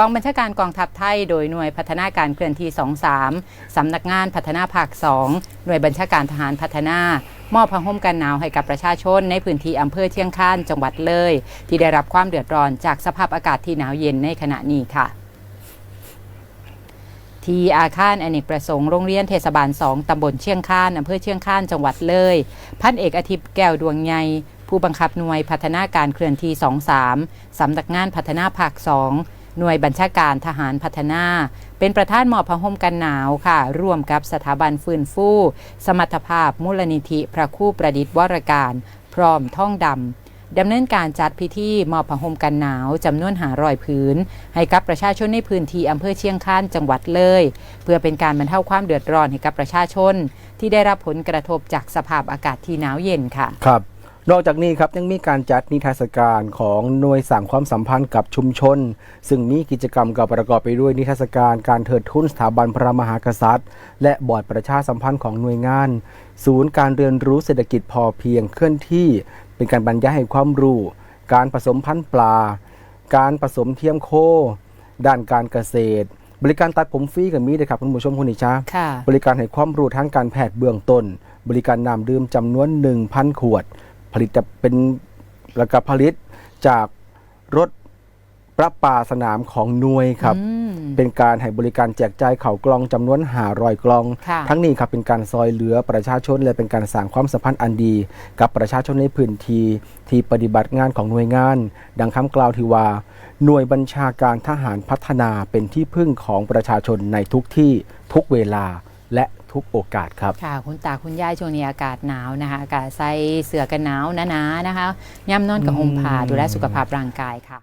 กองบัญชาการกองทัพไทย โดยหน่วยพัฒนาการเคลื่อนที่ 23 สำนักงานพัฒนาภาค 2 หน่วยบัญชาการทหารพัฒนามอบผ้าห่มกันหนาวให้กับประชาชนในพื้นที่อำเภอเชียงคานจังหวัดเลย ที่ได้รับความเดือดร้อนจากสภาพอากาศที่หนาวเย็นในขณะนี้ค่ะที่อาคารอเนกประสงค์โรงเรียนเทศบาล 2 ตำบลเชียงคานอำเภอเชียงคานจังหวัดเลย พันเอกอาทิตย์แก้วดวงใยผู้บังคับหน่วยพัฒนาการเคลื่อนที่ 23 สำนักงานพัฒนาภาค 2 หน่วยบัญชาการทหารพัฒนา เป็นประธานมอบผ้าห่มกันหนาวค่ะ ร่วมกับสถาบันฟื้นฟู สมรรถภาพมูลนิธิพระคู่ประดิษฐ์วรการ พร้อมท่องดำดำเนินการจัดพิธีมอบผ้าห่มกันหนาวจำนวนหารอยผืน ให้กับประชาชนในพื้นที่อำเภอเชียงคานจังหวัดเลย เพื่อเป็นการบรรเทาความเดือดร้อนให้กับประชาชน ที่ได้รับผลกระทบจากสภาพอากาศที่หนาวเย็นค่ะ ครับ นอกจากนี้ครับยังมีการจัดนิทรรศการของหน่วยสร้างความสัมพันธ์กับชุมชน ซึ่งมีกิจกรรมกับประกอบไปด้วยนิทรรศการการเทิดทุนสถาบันพระมหากษัตริย์ และบอร์ดประชาสัมพันธ์ของหน่วยงาน ศูนย์การเรียนรู้เศรษฐกิจพอเพียงเคลื่อนที่ เป็นการบรรยายให้ความรู้ การผสมพันธุ์ปลา การผสมเทียมโค ด้านการเกษตร บริการตัดผมฟรีกับมีเลยครับคุณผู้ชมคุณนิชาค่ะบริการให้ความรู้ทางการแพทย์เบื้องต้น บริการน้ำดื่มจำนวน 1,000 ขวด ผลิตจะเป็นแล้วก็ผลิตจากรถประปาสนามของหน่วยครับอืมเป็นการให้บริการแจกจ่ายเข่าวกล่องจำนวนหารอยกล่องค่ะทั้งนี้ครับเป็นการซอยเหลือประชาชน และเป็นการสร้างความสัมพันธ์อันดี กับประชาชนในพื้นที่ที่ปฏิบัติงานของหน่วยงาน ดังคำกล่าวที่ว่า หน่วยบัญชาการทหารพัฒนาเป็นที่พึ่งของประชาชนในทุกที่ทุกเวลา และทุกโอกาสครับ ค่ะ คุณตาคุณยายช่วงนี้อากาศหนาวนะคะ อากาศใส่เสื้อกันหนาวหนาๆนะคะย่ำนอนกับห่มผ้าดูแลสุขภาพร่างกายค่ะ